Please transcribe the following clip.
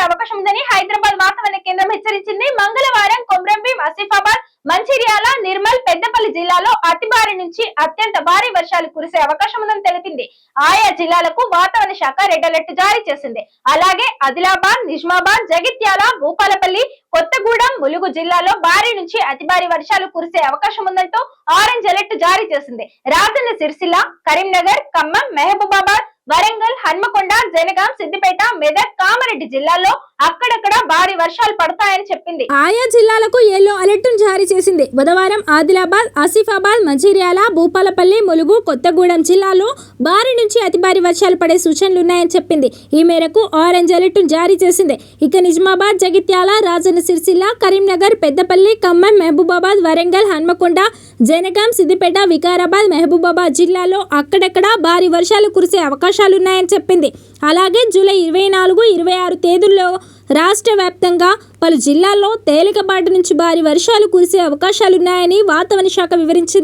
వచ్చే అవకాశం ఉందని హైదరాబాద్ వాతావరణ కేంద్రం హెచ్చరించింది. మంగళవారం కొమ్రంభీం ఆసిఫాబాద్ మంచిర్యాల నిర్మల్ పెద్దపల్లి జిల్లాలో అతి భారీ నుంచి అత్యంత భారీ వర్షాలు కురిసే అవకాశం ఉందని తెలిపింది. ఆయా జిల్లాలకు వాతావరణ శాఖ రెడ్ అలర్ట్ జారీ చేసింది. అలాగే ఆదిలాబాద్ నిజామాబాద్ జగిత్యాల భూపాలపల్లి కొత్తగూడెం ములుగు జిల్లాలో భారీ నుంచి అతి భారీ వర్షాలు కురిసే అవకాశం ఉందంటూ ఆరెంజ్ అలర్ట్ జారీ చేసింది. రాజన్న సిరిసిల్ల కరీంనగర్ ఖమ్మం మహబూబాబాద్ వరంగల్ జనగాం సిద్దిపేట మెదక్ కామారెడ్డి జిల్లాల్లో అక్కడక్కడ భారీ వర్షాలు పడతాయని చెప్పింది. ఆయా జిల్లాలకు ఎల్లో అలర్ట్ జారీ చేసింది. బుధవారం ఆదిలాబాద్ ఆసిఫాబాద్ మంచిర్యాల భూపాలపల్లి ములుగు కొత్తగూడెం జిల్లాలో భారీ నుంచి అతి భారీ వర్షాలు పడే సూచనలున్నాయని చెప్పింది. ఈ మేరకు ఆరెంజ్ అలర్ట్ జారీ చేసింది. ఇక నిజామాబాద్ జగిత్యాల రాజన్న సిరిసిల్ల కరీంనగర్ పెద్దపల్లి ఖమ్మం మహబూబాబాద్ వరంగల్ హన్మకొండ జనగాం సిద్దిపేట వికారాబాద్ మహబూబాబాద్ జిల్లాలో అక్కడక్కడ భారీ వర్షాలు కురిసే అవకాశాలున్నాయని చెప్పింది. అలాగే జూలై ఇరవై నాలుగు ఇరవై ఆరు తేదీల్లో రాష్ట్ర వ్యాప్తంగా పలు జిల్లాల్లో తేలికపాటి నుంచి భారీ వర్షాలు కురిసే అవకాశాలున్నాయని వాతావరణ శాఖ వివరించింది.